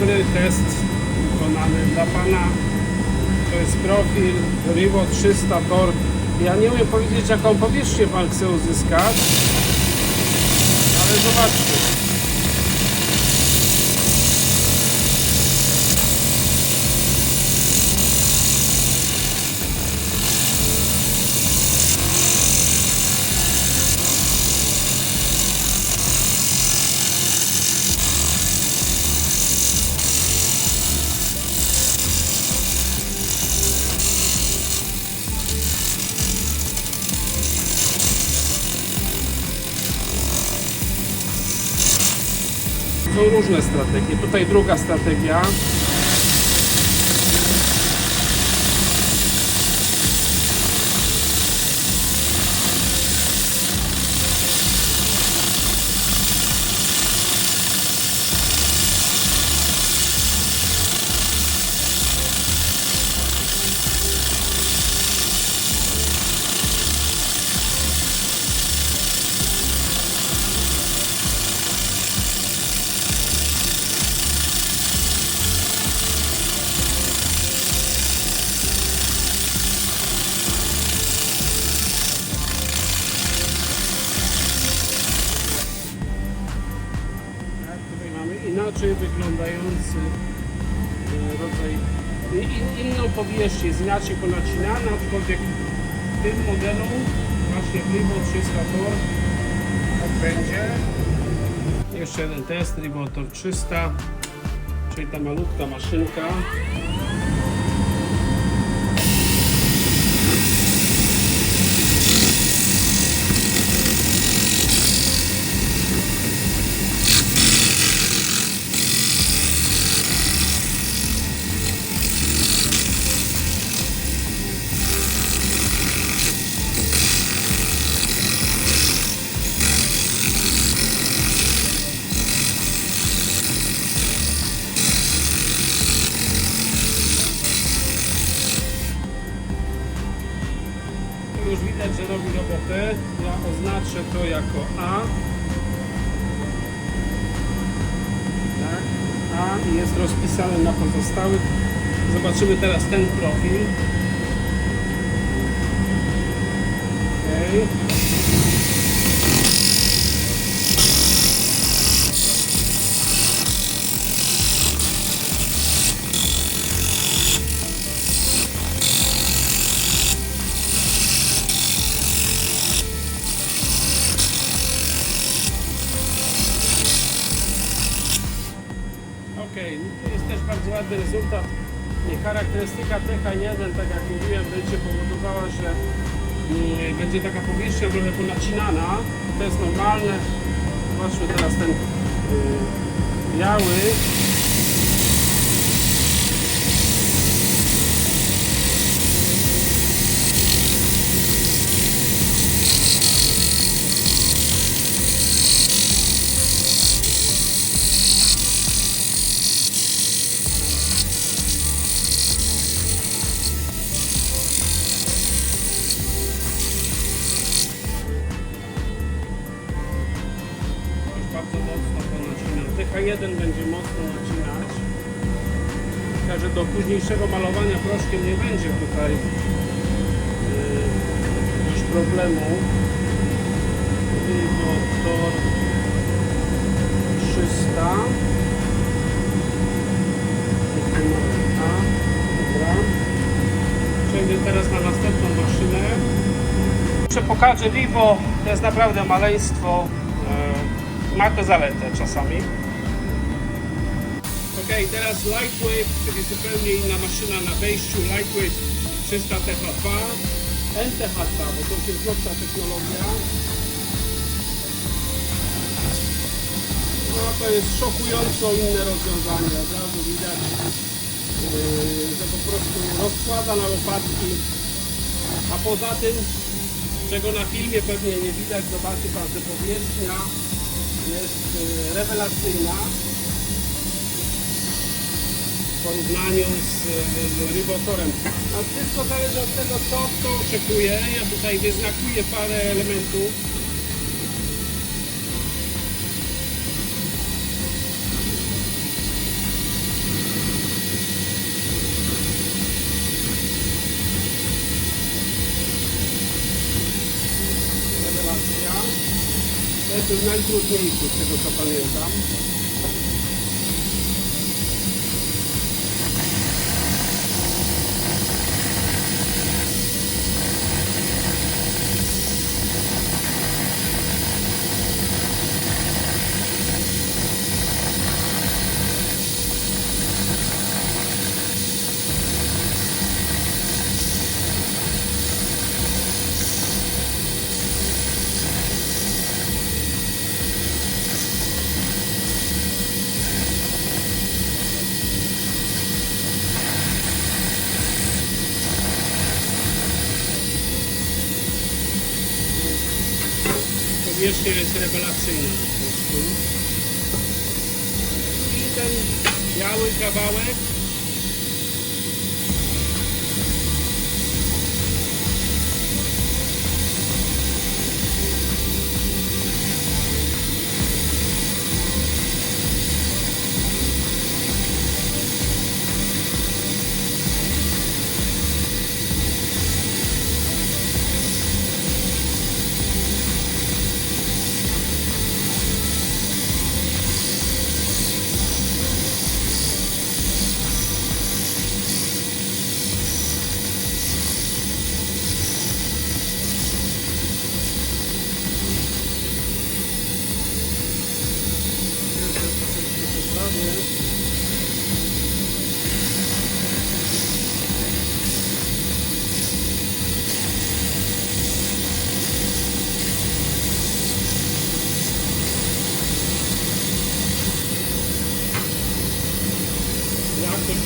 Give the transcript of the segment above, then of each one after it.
dobry, test wykonany dla Pana. To jest profil Rivo 300 Tor. Ja nie umiem powiedzieć jaką powierzchnię Pan chce uzyskać, ale zobaczmy. Są różne strategie. Tutaj druga strategia. Jest inaczej ponacinana, aczkolwiek w tym modelu właśnie w Rivo 300 Tor tak będzie. Jeszcze jeden test, Tor 300, czyli ta malutka maszynka. Już widać, że robi robotę. Ja oznaczę to jako A. Tak, A jest rozpisane na pozostałych. Zobaczymy teraz ten profil. Okay. No to jest też bardzo ładny rezultat. Charakterystyka TH1, tak jak mówiłem, będzie powodowała, że mm, będzie taka powierzchnia trochę ponacinana. To jest normalne. Zobaczmy teraz ten y, biały. TH1 będzie mocno nacinać. Także do późniejszego malowania proszkiem nie będzie tutaj yy, już problemu. Motor 300. A, dobra. Przejdę teraz na następną maszynę. Jeszcze pokażę Vivo, to jest naprawdę maleństwo. E, Ma to zaletę czasami. Ok, teraz Lightwave, czyli zupełnie inna maszyna na wejściu. Lightwave 300 TH2, NTH2, bo to jest nowsza technologia. No to jest szokująco inne rozwiązanie. Od razu widać, yy, że po prostu rozkłada na łopatki. A poza tym czego na filmie pewnie nie widać, zobaczy Pan, że powierzchnia jest y, rewelacyjna porównaniu z rybotorem. A wszystko zależy od tego, co kto oczekuje. Ja tutaj wyznakuję parę elementów. Rewelacja. To jest najtrudniejszy z tego co pamiętam. Powierzchnia jest rewelacyjna po prostu. I ten biały kawałek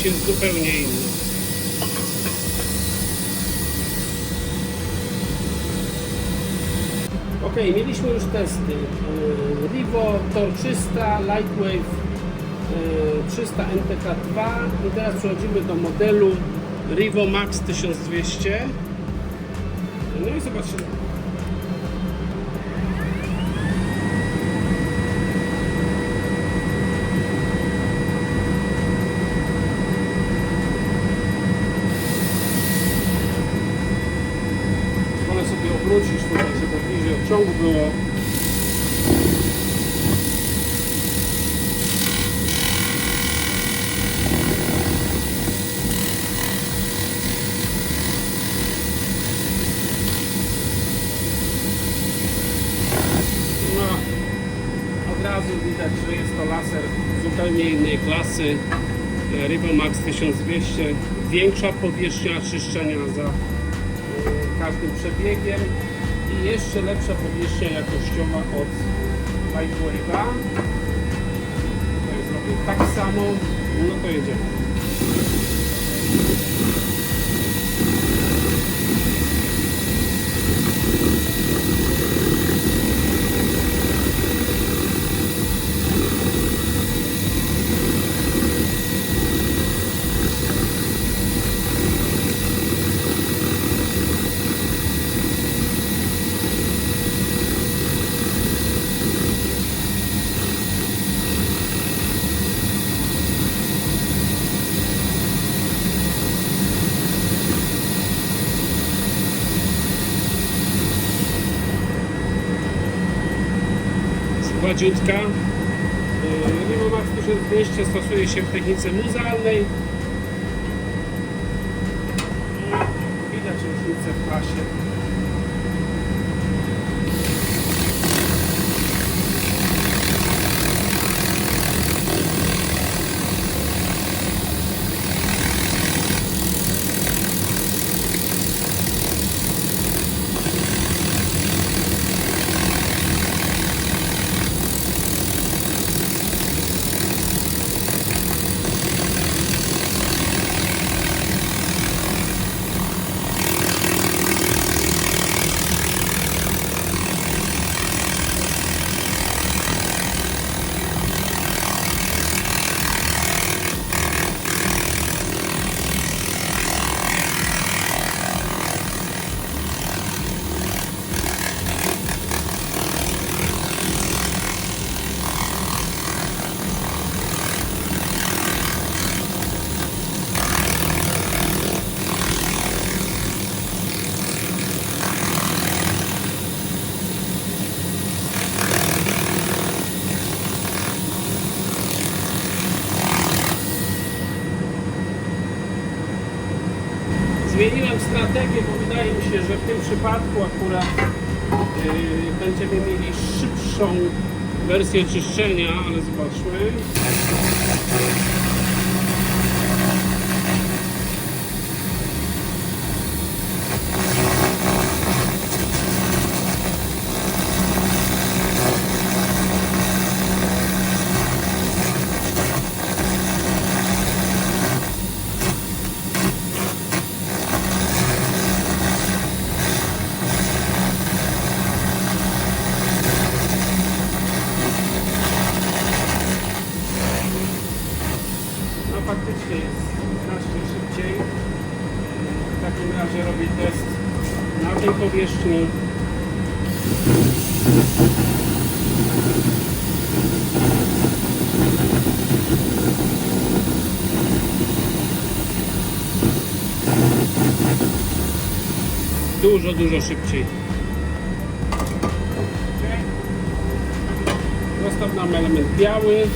jest zupełnie inna. Ok, mieliśmy już testy. Yy, Rivo Tor 300, Lightwave yy, 300 NTK2 i teraz przechodzimy do modelu Rivo Max 1200. No i zobaczymy. Wolę sobie obrócić tutaj, żeby bliżej od ciągu było. No, widać, że jest to laser zupełnie innej klasy. E, Rivo Max 1200, większa powierzchnia czyszczenia za e, każdym przebiegiem i jeszcze lepsza powierzchnia jakościowa od Lightwave'a. Tutaj zrobię tak samo, no to jedziemy. Gładziutka. Yy, Rivo Max 1200 stosuje się w technice muzealnej. Widać różnicę w klasie. Przypadku akurat yy, będziemy mieli szybszą wersję czyszczenia, ale zobaczmy. No faktycznie jest znacznie szybciej. W takim razie robię test na tej powierzchni. Dużo, dużo szybciej. Zostaw nam element biały.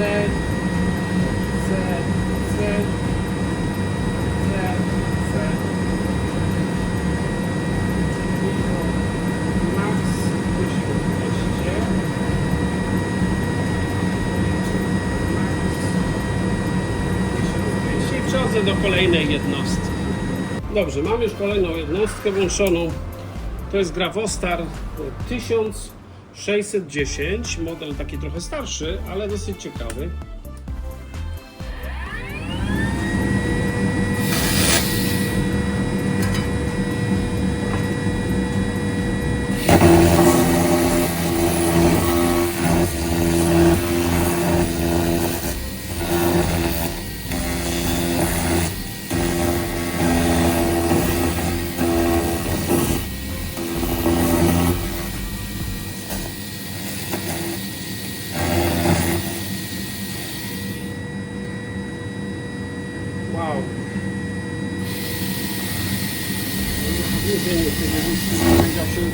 C, C, C, C, C. I to max 1200. Max 1200 i przechodzę do kolejnej jednostki. Dobrze, mam już kolejną jednostkę włączoną. To jest Gravostar 1610, model taki trochę starszy, ale dosyć ciekawy.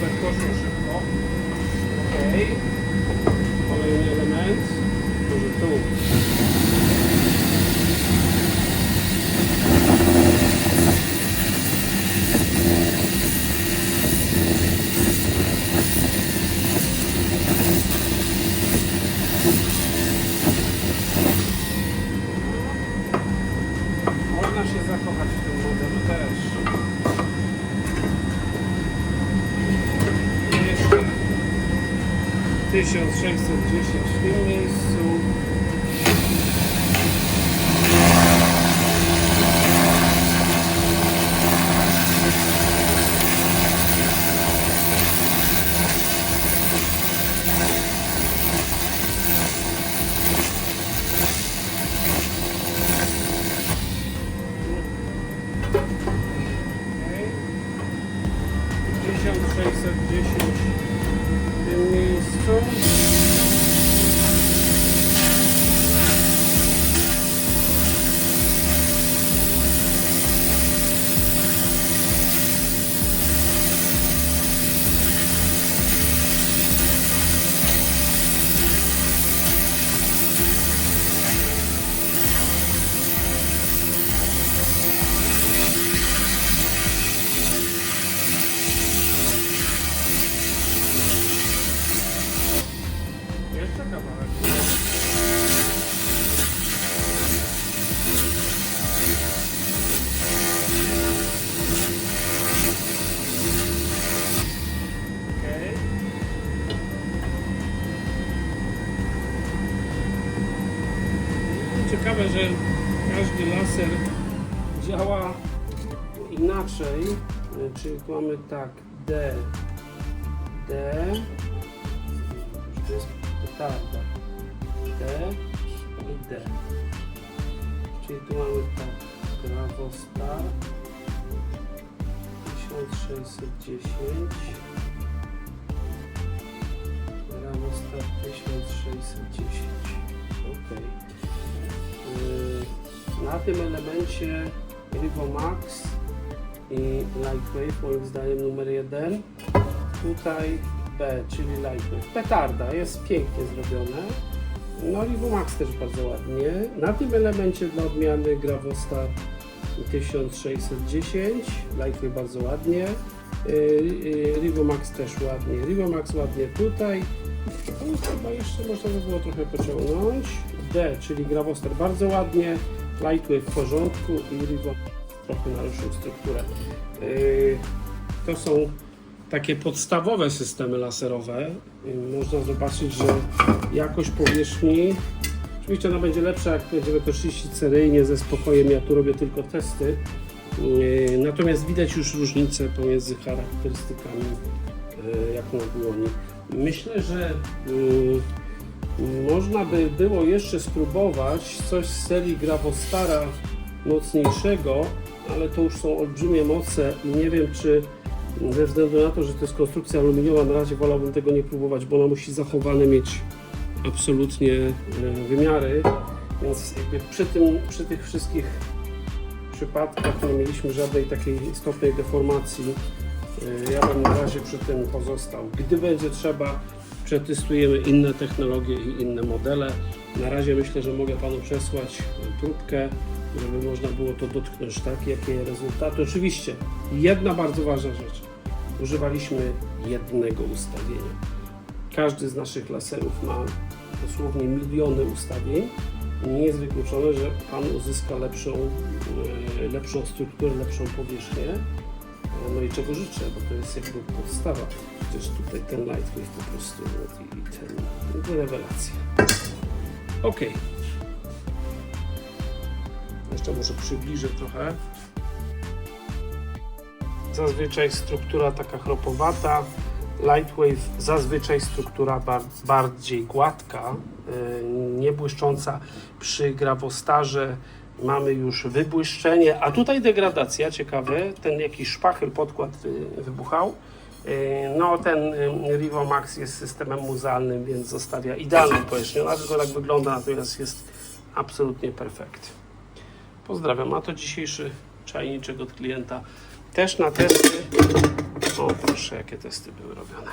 Tak poszło szybko. Okej. Kolejny element. Może tu. 1610 w że każdy laser działa inaczej. Czyli mamy tak D, D, to jest petarda, D i D. Czyli tu mamy tak Gravostar 1610 Gravostar 1610 ok na tym elemencie Rivomax i Lightwave moim zdaniem numer jeden. Tutaj B, czyli Lightwave. Petarda, jest pięknie zrobione. No Rivomax też bardzo ładnie. Na tym elemencie dla odmiany Gravostar 1610 Lightwave bardzo ładnie. Yy, yy, Rivomax też ładnie. Rivomax ładnie tutaj. No, chyba jeszcze można by było trochę pociągnąć. D, czyli Gravostar bardzo ładnie Lightwave w porządku i Rivomax trochę naruszył strukturę yy, to są takie podstawowe systemy laserowe Yy, można zobaczyć, że jakość powierzchni Oczywiście ona będzie lepsza, jak będziemy to czyścić seryjnie ze spokojem. Ja tu robię tylko testy. Yy, Natomiast widać już różnicę pomiędzy charakterystykami, jaką dłoni. Myślę, że można by było jeszcze spróbować coś z serii Gravostara mocniejszego, ale to już są olbrzymie moce i nie wiem, czy ze względu na to, że to jest konstrukcja aluminiowa, na razie wolałbym tego nie próbować, bo ona musi zachowane mieć absolutnie e, wymiary, więc przy, tym, przy tych wszystkich przypadkach nie mieliśmy żadnej takiej istotnej deformacji. E, Ja bym na razie przy tym pozostał. Gdy będzie trzeba, przetestujemy inne technologie i inne modele. Na razie myślę, że mogę Panu przesłać próbkę, żeby można było to dotknąć, tak? Jakie rezultaty. Oczywiście, jedna bardzo ważna rzecz. Używaliśmy jednego ustawienia. Każdy z naszych laserów ma dosłownie miliony ustawień. Nie jest wykluczone, że Pan uzyska lepszą, e, lepszą strukturę, lepszą powierzchnię. E, No i czego życzę, bo to jest jakby podstawa. Przecież tutaj ten Lightwave po prostu i i ten, to rewelacja. Ok. Jeszcze może przybliżę trochę. Zazwyczaj struktura taka chropowata. Lightwave zazwyczaj struktura bar bardziej gładka, yy, nie błyszcząca. Przy grawostarze mamy już wybłyszczenie, a tutaj degradacja, ciekawe, ten jakiś szpachyl, podkład yy, wybuchał. Yy, No ten yy, Rivomax jest systemem muzealnym, więc zostawia idealną powierzchnię. Tylko tak wygląda, natomiast jest absolutnie perfekt. Pozdrawiam, a to dzisiejszy czajniczek od klienta. Też na testy. O, proszę, jakie testy były robione.